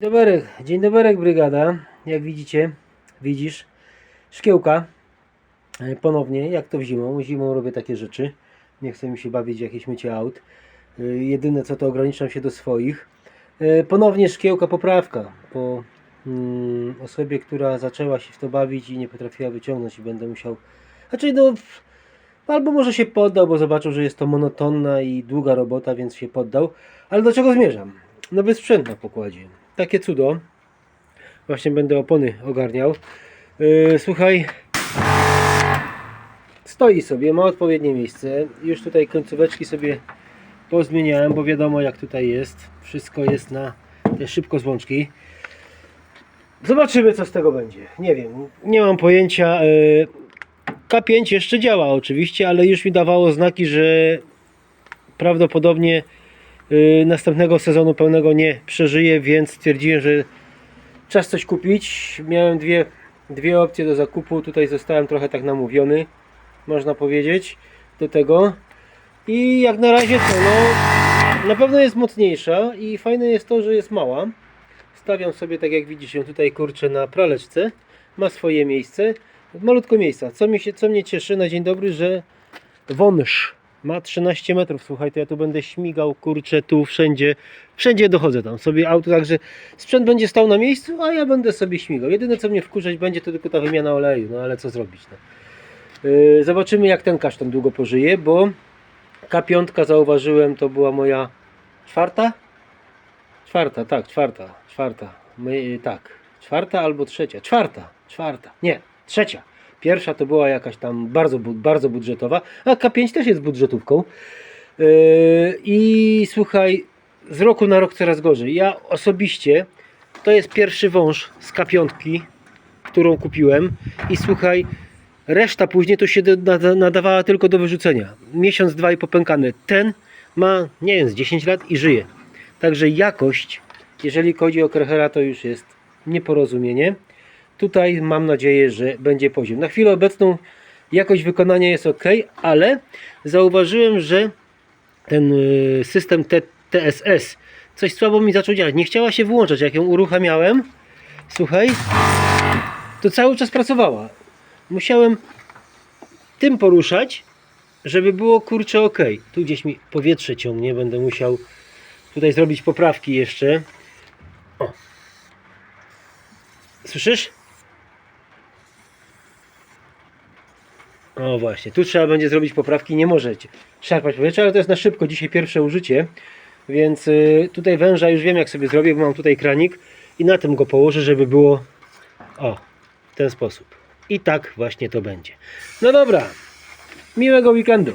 Dobry, dzień dobry brygada. Jak widzicie, widzisz, szkiełka. E, Ponownie, jak to w zimą. Zimą robię takie rzeczy. Nie chcę mi się bawić jakieś mycie aut. E, Jedyne co to ograniczam się do swoich. E, Ponownie szkiełka poprawka. Po mm, osobie, która zaczęła się w to bawić i nie potrafiła wyciągnąć i będę musiał... Znaczy no... Albo może się poddał, bo zobaczył, że jest to monotonna i długa robota, więc się poddał. Ale do czego zmierzam? Nowy sprzęt na pokładzie. Takie cudo. Właśnie będę opony ogarniał. Yy, słuchaj. Stoi sobie, ma odpowiednie miejsce. Już tutaj końcóweczki sobie pozmieniałem, bo wiadomo jak tutaj jest. Wszystko jest na te szybko złączki. Zobaczymy co z tego będzie. Nie wiem, nie mam pojęcia. Yy, K5 jeszcze działa oczywiście, ale już mi dawało znaki, że prawdopodobnie następnego sezonu pełnego nie przeżyję, więc stwierdziłem, że czas coś kupić. Miałem dwie, dwie opcje do zakupu. Tutaj zostałem trochę tak namówiony, można powiedzieć, do tego. I jak na razie to, no, na pewno jest mocniejsza i fajne jest to, że jest mała. Stawiam sobie, tak jak widzisz, ją tutaj kurczę na praleczce. Ma swoje miejsce. Malutko miejsca. Co, mi się, co mnie cieszy na dzień dobry, że wąż ma 13 metrów. Słuchaj, to ja tu będę śmigał, kurczę, tu wszędzie. Wszędzie dochodzę tam sobie auto, także sprzęt będzie stał na miejscu, a ja będę sobie śmigał. Jedyne co mnie wkurzać będzie to tylko ta wymiana oleju, no ale co zrobić. No. Yy, zobaczymy jak ten kasztan długo pożyje, bo K5 zauważyłem, to była moja czwarta? Czwarta, tak, czwarta, czwarta. My, tak, czwarta albo trzecia. Czwarta, czwarta, nie, trzecia. Pierwsza to była jakaś tam bardzo, bardzo budżetowa, a K5 też jest budżetówką. Yy, I słuchaj, z roku na rok coraz gorzej. Ja osobiście, to jest pierwszy wąż z K5, którą kupiłem i słuchaj, reszta później to się nada- nadawała tylko do wyrzucenia. Miesiąc, dwa i popękane. Ten ma, nie wiem, z 10 lat i żyje. Także jakość, jeżeli chodzi o Krechera, to już jest nieporozumienie. Tutaj mam nadzieję, że będzie poziom. Na chwilę obecną jakość wykonania jest ok, ale zauważyłem, że ten y, system TSS coś słabo mi zaczął działać. Nie chciała się włączać. Jak ją uruchamiałem, słuchaj, to cały czas pracowała. Musiałem tym poruszać, żeby było kurczę ok. Tu gdzieś mi powietrze ciągnie, będę musiał tutaj zrobić poprawki jeszcze. O. Słyszysz? O właśnie, tu trzeba będzie zrobić poprawki, nie możecie szarpać powietrza, ale to jest na szybko, dzisiaj pierwsze użycie, więc y, tutaj węża już wiem jak sobie zrobię, bo mam tutaj kranik i na tym go położę, żeby było o, w ten sposób. I tak właśnie to będzie. No dobra, miłego weekendu.